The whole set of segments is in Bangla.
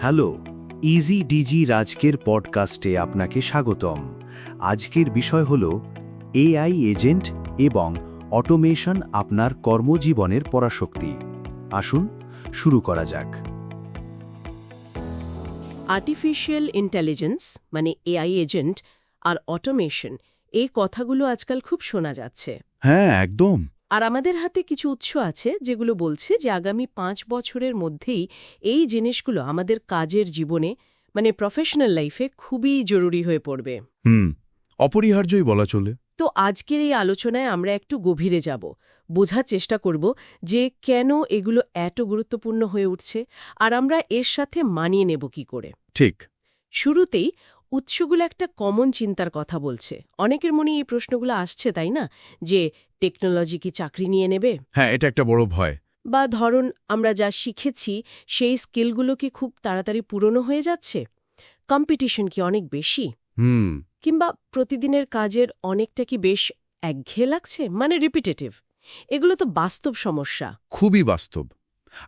হ্যালো ইজি ডিজি রাজকের পডকাস্টে আপনাকে স্বাগতম। আজকের বিষয় হল এআই এজেন্ট এবং অটোমেশন আপনার কর্মজীবনের পরাশক্তি। আসুন শুরু করা যাক। আর্টিফিশিয়াল ইন্টেলিজেন্স মানে এআই এজেন্ট আর অটোমেশন এই কথাগুলো আজকাল খুব শোনা যাচ্ছে। হ্যাঁ একদম। আর আমাদের হাতে কিছু উৎস আছে যেগুলো বলছে যে আগামী পাঁচ বছরের মধ্যেই এই জিনিসগুলো আমাদের কাজের জীবনে মানে প্রফেশনাল লাইফে খুবই জরুরি হয়ে পড়বে। হুম অপরিহার্যই বলা চলে। তো আজকের এই আলোচনায় আমরা একটু গভীরে যাব। বোঝার চেষ্টা করব যে কেন এগুলো এত গুরুত্বপূর্ণ হয়ে উঠছে আর আমরা এর সাথে মানিয়ে নেব কি করে। ঠিক। শুরুতেই উৎসগুলো একটা কমন চিন্তার কথা বলছে। অনেকের মনে এই প্রশ্নগুলো আসছে তাই না? যে টেকনোলজি কি চাকরি নিয়ে নেবে? হ্যাঁ এটা একটা বড় ভয়। বা ধরুন আমরা যা শিখেছি সেই স্কিলগুলো কি খুব তাড়াতাড়ি পুরনো হয়ে যাচ্ছে? কম্পিটিশন কি অনেক বেশি? হুম। কিংবা প্রতিদিনের কাজের অনেকটা কি বেশ একঘেয়ে লাগছে? মানে রিপিটেটিভ এগুলো তো বাস্তব সমস্যা। খুবই বাস্তব।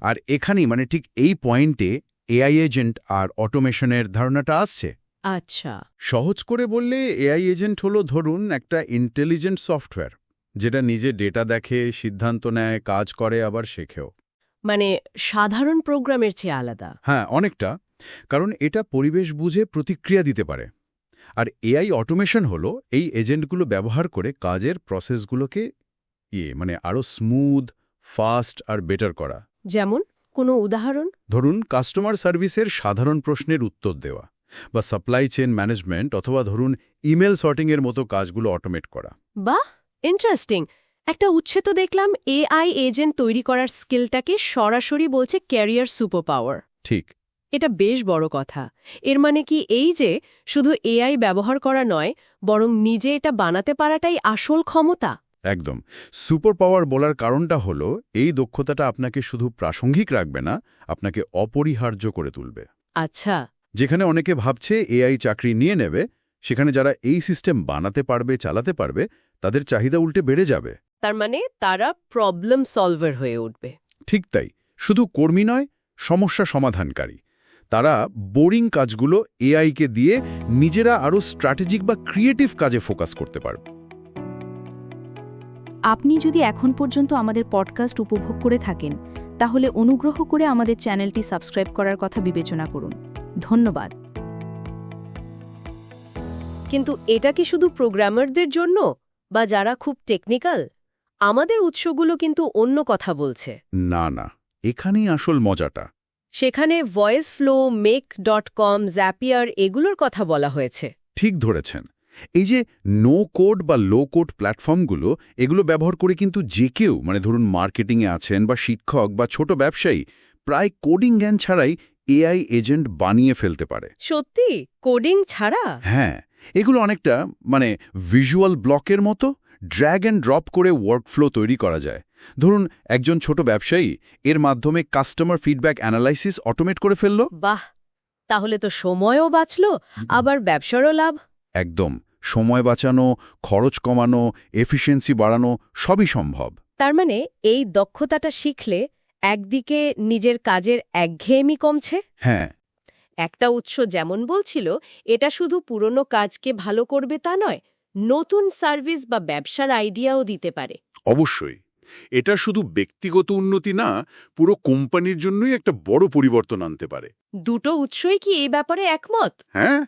আর এখানেই মানে ঠিক এই পয়েন্টে এআই এজেন্ট আর অটোমেশনের ধারণাটা আসছে? আচ্ছা। সহজ করে বললে এআই এজেন্ট হলো ধরুন একটা ইন্টেলিজেন্ট সফটওয়্যার যেটা নিজে ডেটা দেখে সিদ্ধান্ত নেয় কাজ করে আবার শেখেও। মানে সাধারণ প্রোগ্রামের চেয়ে আলাদা। হ্যাঁ অনেকটা। কারণ এটা পরিবেশ বুঝে প্রতিক্রিয়া দিতে পারে। আর এআই অটোমেশন হলো এই এজেন্টগুলো ব্যবহার করে কাজের প্রসেসগুলোকে ইয়ে মানে আরও স্মুথ ফাস্ট আর বেটার করা। যেমন কোনো উদাহরণ? ধরুন কাস্টমার সার্ভিসের সাধারণ প্রশ্নের উত্তর দেওয়া। বা সাপ্লাই চেন ম্যানেজমেন্ট অথবা ধরুন ইমেল সর্টিংয়ের মতো কাজগুলো অটোমেট করা। বাহ! ইন্টারেস্টিং একটা উচ্ছে তো দেখলাম এআই এজেন্ট তৈরি করার স্কিলটাকে সরাসরি বলছে ক্যারিয়ার সুপার পাওয়ার ঠিক। এটা বেশ বড় কথা। এর মানে কি এই যে শুধু এআই ব্যবহার করা নয় বরং নিজে এটা বানাতে পারাটাই আসল ক্ষমতা? একদম। সুপার পাওয়ার বলার কারণটা হলো এই দক্ষতাটা আপনাকে শুধু প্রাসঙ্গিক রাখবে না আপনাকে অপরিহার্য করে তুলবে। আচ্ছা। যেখানে অনেকে ভাবছে এআই চাকরি নিয়ে নেবে সেখানে যারা এই সিস্টেম বানাতে পারবে চালাতে পারবে তাদের চাহিদা উল্টে বেড়ে যাবে। তার মানে তারা প্রবলেম সলভার হয়ে উঠবে। ঠিক তাই। শুধু কর্মী নয় সমস্যা সমাধানকারী। তারা বোরিং কাজগুলো এআইকে দিয়ে নিজেরা আরও স্ট্র্যাটেজিক বা ক্রিয়েটিভ কাজে ফোকাস করতে পারবে। আপনি যদি এখন পর্যন্ত আমাদের পডকাস্ট উপভোগ করে থাকেন তাহলে অনুগ্রহ করে আমাদের চ্যানেলটি সাবস্ক্রাইব করার কথা বিবেচনা করুন। ধন্যবাদ। কিন্তু এটা কি শুধু প্রোগ্রামারদের জন্য বা যারা খুব টেকনিক্যাল আমাদের উৎসগুলো কিন্তু অন্য কথা বলছে। না না এখানেই আসল মজাটা। সেখানে voice flow make dot com Zapier এগুলোর কথা বলা হয়েছে। ঠিক ধরেছেন। এই যে নো কোড বা লো কোড প্ল্যাটফর্মগুলো এগুলো ব্যবহার করে কিন্তু যে কেউ মানে ধরুন মার্কেটিংয়ে আছেন বা শিক্ষক বা ছোট ব্যবসায়ী প্রায় কোডিং জ্ঞান ছাড়াই এআই এজেন্ট বানিয়ে ফেলতে পারে। সত্যি? কোডিং ছাড়া? হ্যাঁ এগুলো অনেকটা মানে ভিজুয়াল ব্লকের মতো ড্র্যাগ অ্যান্ড ড্রপ করে ওয়ার্কফ্লো তৈরি করা যায়। ধরুন একজন ছোট ব্যবসায়ী এর মাধ্যমে কাস্টমার ফিডব্যাক অ্যানালাইসিস অটোমেট করে ফেলল। বাহ! তাহলে তো সময়ও বাঁচল আবার ব্যবসারও লাভ। একদম সময় বাঁচানো খরচ কমানো এফিসিয়েন্সি বাড়ানো সবই সম্ভব। তার মানে এই দক্ষতাটা শিখলে একদিকে নিজের কাজের একঘেয়েমি কমছে। হ্যাঁ। একটা উৎস যেমন বলছিল এটা শুধু পুরনো কাজকে ভালো করবে তা নয় নতুন সার্ভিস বা ব্যবসার আইডিয়াও দিতে পারে। অবশ্যই। এটা শুধু ব্যক্তিগত উন্নতি না পুরো কোম্পানির জন্যই একটা বড় পরিবর্তন আনতে পারে। দুটো উৎসই কি এই ব্যাপারে একমত? হ্যাঁ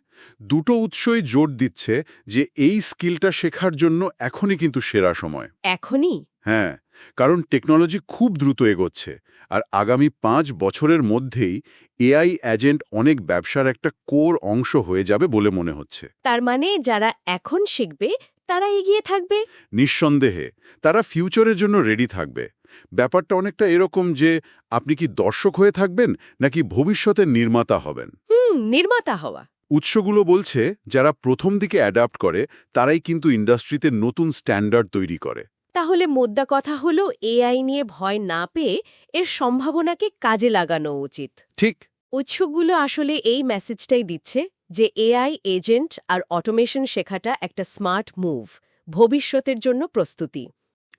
দুটো উৎসই জোর দিচ্ছে যে এই স্কিলটা শেখার জন্য এখনই কিন্তু সেরা সময়। এখনই? হ্যাঁ কারণ টেকনোলজি খুব দ্রুত এগোচ্ছে আর আগামী পাঁচ বছরের মধ্যেই এআই এজেন্ট অনেক ব্যবসার একটা কোর অংশ হয়ে যাবে বলে মনে হচ্ছে। তার মানে যারা এখন শিখবে তারা এগিয়ে থাকবে? নিঃসন্দেহে তারা ফিউচারের জন্য রেডি থাকবে। ব্যাপারটা অনেকটা এরকম যে আপনি কি দর্শক হয়ে থাকবেন নাকি ভবিষ্যতের নির্মাতা হবেন? হুম নির্মাতা হওয়া। উৎসগুলো বলছে যারা প্রথম দিকে অ্যাডাপ্ট করে তারাই কিন্তু ইন্ডাস্ট্রিতে নতুন স্ট্যান্ডার্ড তৈরি করে। তাহলে মোদ্দা কথা হলো এআই নিয়ে ভয় না পেয়ে এর সম্ভাবনাকে কাজে লাগানো উচিত। ঠিক। উৎসগুলো আসলে এই মেসেজটাই দিচ্ছে। যে এআই এজেন্ট আর অটোমেশন শেখাটা একটা স্মার্ট মুভ ভবিষ্যতের জন্য প্রস্তুতি।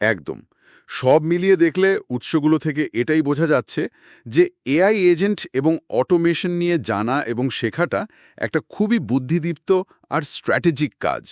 একদম। সব মিলিয়ে দেখলে উৎসগুলো থেকে এটাই বোঝা যাচ্ছে যে এআই এজেন্ট এবং অটোমেশন নিয়ে জানা এবং শেখাটা একটা খুবই বুদ্ধিদীপ্ত আর স্ট্র্যাটেজিক কাজ।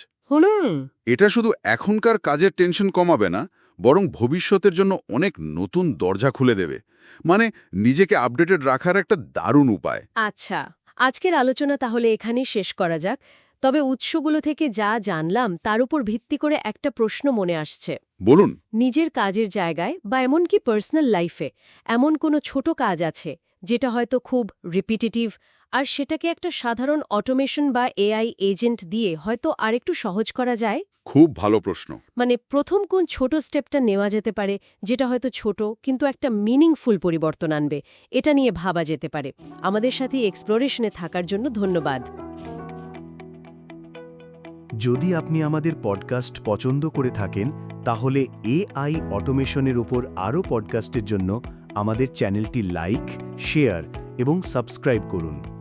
এটা শুধু এখনকার কাজের টেনশন কমাবে না বরং ভবিষ্যতের জন্য অনেক নতুন দরজা খুলে দেবে। মানে নিজেকে আপডেটেড রাখার একটা দারুণ উপায়। আচ্ছা। আজকের আলোচনা তাহলে এখানেই শেষ করা যাক। তবে উৎসগুলো থেকে যা জানলাম তার উপর ভিত্তি করে একটা প্রশ্ন মনে আসছে। বলুন। নিজের কাজের জায়গায় বা এমনকি পার্সোনাল লাইফে এমন কোনো ছোট কাজ আছে যেটা হয়তো খুব রিপিটিটিভ আর সেটাকে একটা সাধারণ অটোমেশন বা এআই এজেন্ট দিয়ে হয়তো আরেকটু সহজ করা যায়? খুব ভালো প্রশ্ন। মানে প্রথম কোন ছোট স্টেপটা নেওয়া যেতে পারে যেটা হয়তো ছোট কিন্তু একটা মিনিংফুল পরিবর্তন আনবে এটা নিয়ে ভাবা যেতে পারে। আমাদের সাথে এক্সপ্লোরেশনে থাকার জন্য ধন্যবাদ। যদি আপনি আমাদের পডকাস্ট পছন্দ করে থাকেন তাহলে এআই অটোমেশনের উপর আরও পডকাস্টের জন্য আমাদের চ্যানেলটি লাইক শেয়ার এবং সাবস্ক্রাইব করুন।